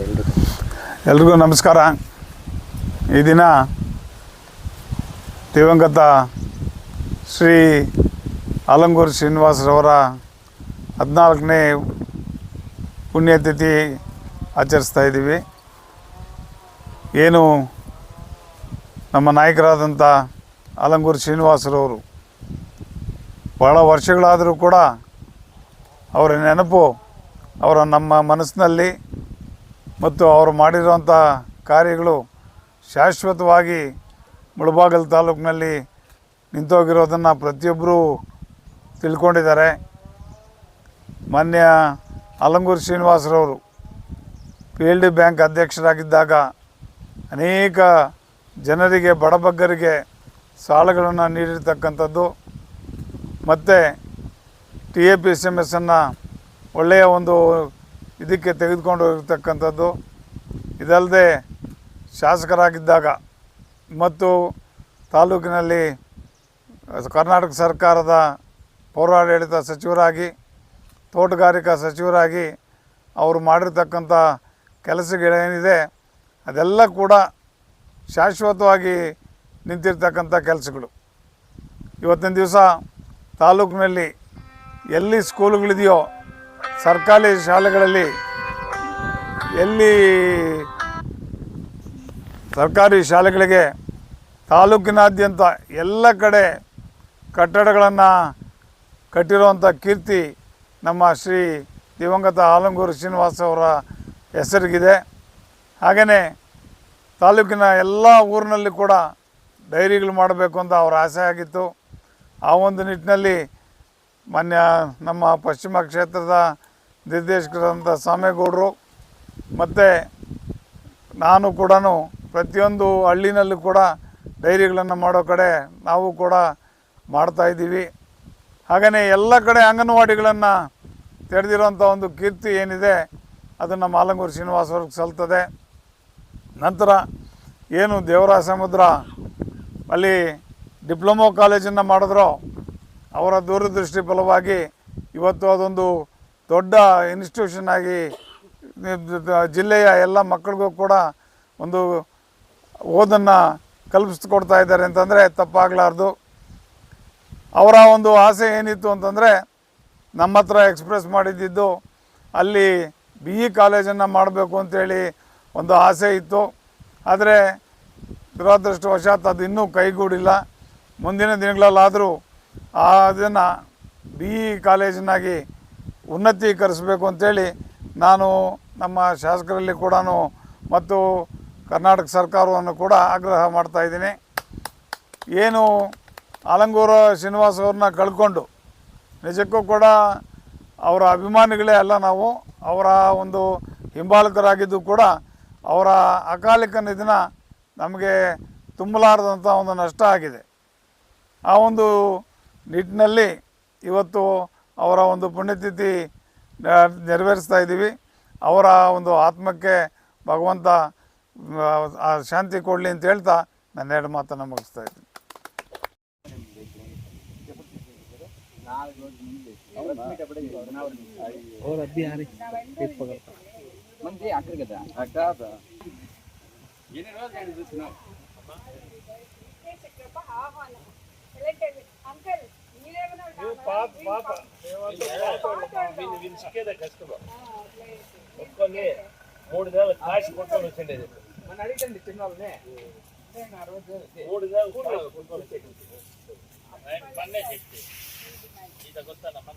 ಮಾಡಿ ಎಲ್ರಿಗೂ ನಮಸ್ಕಾರ. ಈ ದಿನ ದಿವಂಗತ ಶ್ರೀ ಆಲಂಗೂರು ಶ್ರೀನಿವಾಸರವರ ಹದಿನಾಲ್ಕನೇ ಪುಣ್ಯತಿಥಿ ಆಚರಿಸ್ತಾ ಇದ್ದೀವಿ. ಏನು ನಮ್ಮ ನಾಯಕರಾದಂಥ ಆಲಂಗೂರು ಶ್ರೀನಿವಾಸರವರು ಬಹಳ ವರ್ಷಗಳಾದರೂ ಕೂಡ ಅವರ ನೆನಪು ಅವರ ನಮ್ಮ ಮನಸ್ಸಿನಲ್ಲಿ ಮತ್ತು ಅವರು ಮಾಡಿರುವಂಥ ಕಾರ್ಯಗಳು ಶಾಶ್ವತವಾಗಿ ಮುಳಬಾಗಲ್ ತಾಲೂಕಿನಲ್ಲಿ ನಿಂತೋಗಿರೋದನ್ನು ಪ್ರತಿಯೊಬ್ಬರೂ ತಿಳ್ಕೊಂಡಿದ್ದಾರೆ. ಮಾನ್ಯ ಅಲಂಗೂರು ಶ್ರೀನಿವಾಸರವರು ಪಿ ಎಲ್ ಡಿ ಬ್ಯಾಂಕ್ ಅಧ್ಯಕ್ಷರಾಗಿದ್ದಾಗ ಅನೇಕ ಜನರಿಗೆ, ಬಡಬಗ್ಗರಿಗೆ ಸಾಲಗಳನ್ನು ನೀಡಿರ್ತಕ್ಕಂಥದ್ದು. ಮತ್ತು T A P S M ಎಸ್ಸನ್ನು ಒಳ್ಳೆಯ ಒಂದು ಇದಕ್ಕೆ ತೆಗೆದುಕೊಂಡು ಹೋಗಿರ್ತಕ್ಕಂಥದ್ದು. ಇದಲ್ಲದೆ ಶಾಸಕರಾಗಿದ್ದಾಗ ಮತ್ತು ತಾಲೂಕಿನಲ್ಲಿ ಕರ್ನಾಟಕ ಸರ್ಕಾರದ ಪೌರಾಡಳಿತ ಸಚಿವರಾಗಿ, ತೋಟಗಾರಿಕಾ ಸಚಿವರಾಗಿ ಅವರು ಮಾಡಿರ್ತಕ್ಕಂಥ ಕೆಲಸಗಳೇನಿದೆ, ಅದೆಲ್ಲ ಕೂಡ ಶಾಶ್ವತವಾಗಿ ನಿಂತಿರ್ತಕ್ಕಂಥ ಕೆಲಸಗಳು. ಇವತ್ತಿನ ದಿವಸ ತಾಲೂಕಿನಲ್ಲಿ ಎಲ್ಲಿ ಸ್ಕೂಲುಗಳಿದೆಯೋ ಸರ್ಕಾರಿ ಶಾಲೆಗಳಲ್ಲಿ ಎಲ್ಲಿ ಸರ್ಕಾರಿ ಶಾಲೆಗಳಿಗೆ ತಾಲೂಕಿನಾದ್ಯಂತ ಎಲ್ಲ ಕಡೆ ಕಟ್ಟಡಗಳನ್ನು ಕಟ್ಟಿರುವಂಥ ಕೀರ್ತಿ ನಮ್ಮ ಶ್ರೀ ದಿವಂಗತ ಆಲಂಗೂರು ಶ್ರೀನಿವಾಸ ಅವರ ಹೆಸರಿಗಿದೆ. ಹಾಗೆಯೇ ತಾಲೂಕಿನ ಎಲ್ಲ ಊರಿನಲ್ಲಿ ಕೂಡ ಡೈರಿಗಳು ಮಾಡಬೇಕು ಅಂತ ಅವರ ಆಸೆ ಆಗಿತ್ತು. ಆ ಒಂದು ನಿಟ್ಟಿನಲ್ಲಿ ಮಾನ್ಯ ನಮ್ಮ ಪಶ್ಚಿಮ ಕ್ಷೇತ್ರದ ನಿರ್ದೇಶಕರಾದಂಥ ಸ್ವಾಮೇಗೌಡರು, ಮತ್ತು ನಾನು ಕೂಡ ಪ್ರತಿಯೊಂದು ಹಳ್ಳಿನಲ್ಲೂ ಕೂಡ ಡೈರಿಗಳನ್ನು ಮಾಡೋ ಕಡೆ ನಾವು ಕೂಡ ಮಾಡ್ತಾಯಿದ್ದೀವಿ ಹಾಗೆಯೇ ಎಲ್ಲ ಕಡೆ ಅಂಗನವಾಡಿಗಳನ್ನು ತೆರೆದಿರೋಂಥ ಒಂದು ಕೀರ್ತಿ ಏನಿದೆ, ಅದನ್ನು ಮಾಲಂಗೂರು ಶ್ರೀನಿವಾಸವ್ರಿಗೆ ಸಲ್ತದೆ. ನಂತರ ಏನು ದೇವರ ಸಮುದ್ರ, ಅಲ್ಲಿ ಡಿಪ್ಲೊಮೊ ಕಾಲೇಜನ್ನು ಮಾಡಿದ್ರು, ಅವರ ದೂರದೃಷ್ಟಿ ಫಲವಾಗಿ ಇವತ್ತು ಅದೊಂದು ದೊಡ್ಡ ಇನ್ಸ್ಟಿಟ್ಯೂಷನ್ ಆಗಿ ಜಿಲ್ಲೆಯ ಎಲ್ಲ ಮಕ್ಕಳಿಗೂ ಕೂಡ ಒಂದು ಓದನ್ನು ಕಲ್ಪಿಸ್ಕೊಡ್ತಾ ಇದ್ದಾರೆ ಅಂತಂದರೆ ತಪ್ಪಾಗಲಾರ್ದು. ಅವರ ಒಂದು ಆಸೆ ಏನಿತ್ತು ಅಂತಂದರೆ ನಮ್ಮ ಹತ್ರ ಎಕ್ಸ್ಪ್ರೆಸ್ ಮಾಡಿದ್ದಿದ್ದು ಅಲ್ಲಿ ಬಿ ಇ ಕಾಲೇಜನ್ನು ಮಾಡಬೇಕು ಅಂತೇಳಿ ಒಂದು ಆಸೆ ಇತ್ತು. ಆದರೆ ದುರದೃಷ್ಟವಶಾತ್ ಅದು ಇನ್ನೂ ಕೈಗೂಡಿಲ್ಲ. ಮುಂದಿನ ದಿನಗಳಲ್ಲಾದರೂ ಅದನ್ನು ಬಿ ಇ ಕಾಲೇಜನ್ನಾಗಿ ಉನ್ನತೀಕರಿಸಬೇಕು ಅಂತೇಳಿ ನಾನು ನಮ್ಮ ಶಾಸಕರಲ್ಲಿ ಕೂಡ ಮತ್ತು ಕರ್ನಾಟಕ ಸರ್ಕಾರವನ್ನು ಕೂಡ ಆಗ್ರಹ ಮಾಡ್ತಾ ಇದ್ದೀನಿ. ಏನು ಆಲಂಗೂರ ಶ್ರೀನಿವಾಸ್ ಅವ್ರನ್ನ ಕಳ್ಕೊಂಡು ನಿಜಕ್ಕೂ ಕೂಡ ಅವರ ಅಭಿಮಾನಿಗಳೇ ಅಲ್ಲ ನಾವು, ಅವರ ಒಂದು ಹಿಂಬಾಲಕರಾಗಿದ್ದು ಕೂಡ ಅವರ ಅಕಾಲಿಕ ನಿಧನ ನಮಗೆ ತುಂಬಲಾರದಂಥ ಒಂದು ನಷ್ಟ ಆಗಿದೆ. ಆ ಒಂದು ನಿಟ್ಟಿನಲ್ಲಿ ಇವತ್ತು ಅವರ ಒಂದು ಪುಣ್ಯತಿಥಿ ನೆರವೇರಿಸ್ತಾ ಇದ್ದೀವಿ. ಅವರ ಒಂದು ಆತ್ಮಕ್ಕೆ ಭಗವಂತ ಶಾಂತಿ ಕೊಡಲಿ ಅಂತ ಹೇಳ್ತಾ ನನ್ನ ಎರಡು ಮಾತನ್ನು ಮುಗಿಸ್ತಾ ಇದ್ದೀನಿ. और పాప పాప వీళ్ళు వీళ్ళు చిక్కేదే కష్టం ఒక్కొని మూడు నెలలు కాశీ కొట్టుకొని వచ్చిండేది మన అడిగండి చిన్నోళ్ళనే మూడు నెలలు కొట్టుకొని వచ్చేది మన్నే చెప్తే ఈత కొత్త మన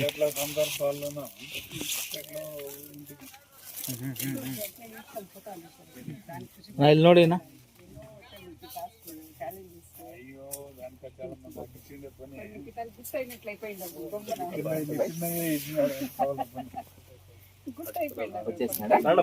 ఎట్లా సందర్భాల్లోనూ రైలు నోడేనా అయ్యో దానికి చాలా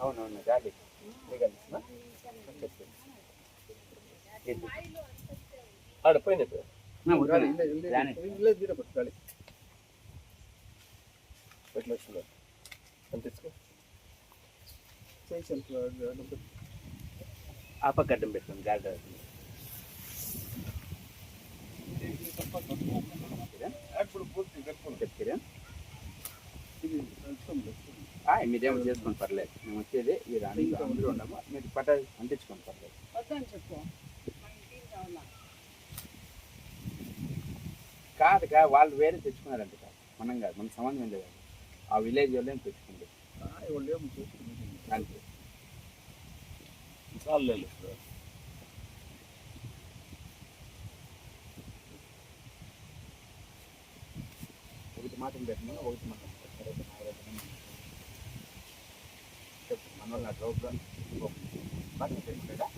అవునవును గాలి ఆడ పోయినట్టు గాలి ఆ పక్క అడ్డం పెట్టుకోండి గాలి మీరేమో చేసుకోండి పర్లేదు. మేము వచ్చేది ఈ రాణి అందరూ ఉండము మీరు పట్ట అంటించుకోండి పర్లేదు. వద్దని చెప్పు. కాదుగా వాళ్ళు వేరే తెచ్చుకున్నారంట కాదు మనం కాదు మనకు సంబంధం ఏం లేదు ఆ విలేజ్ వాళ్ళేం అంతే చాలు ఒకటి మాత్రం పెట్టినా ఒకటి మాత్రం Naona dobra bado itaendelea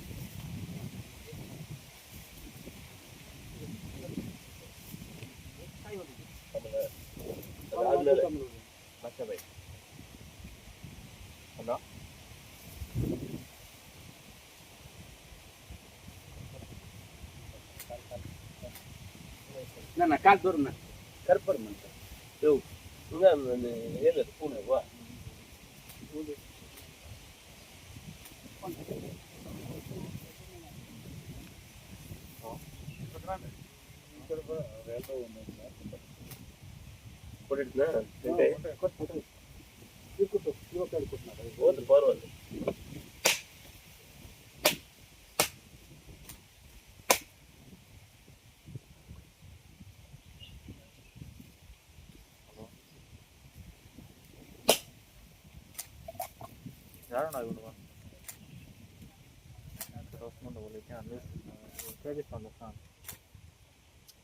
hello ના ના કાલ દોરું ના કરપર મંત્ર એવું શું નામ એને પૂને વાહ ಕೊಟ್ಟಿರ್ತೀನ ಕೊಟ್ಟು ಇವಾಗ ಕೊಟ್ಟು ಹೋದ್ರೆ ಪರ್ವಲ್ಲ ಯಾರಣ್ಣ ಇವನು ಕ್ರಾಸ್ ಮಾಡಿ ಹೋಗ್ಲಿಕ್ಕೆ ಅಲ್ಲಿ ಕ್ರೆಡಿಟ್ ಮಾಡ್ಬೇಕು ನಾನು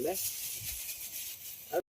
né?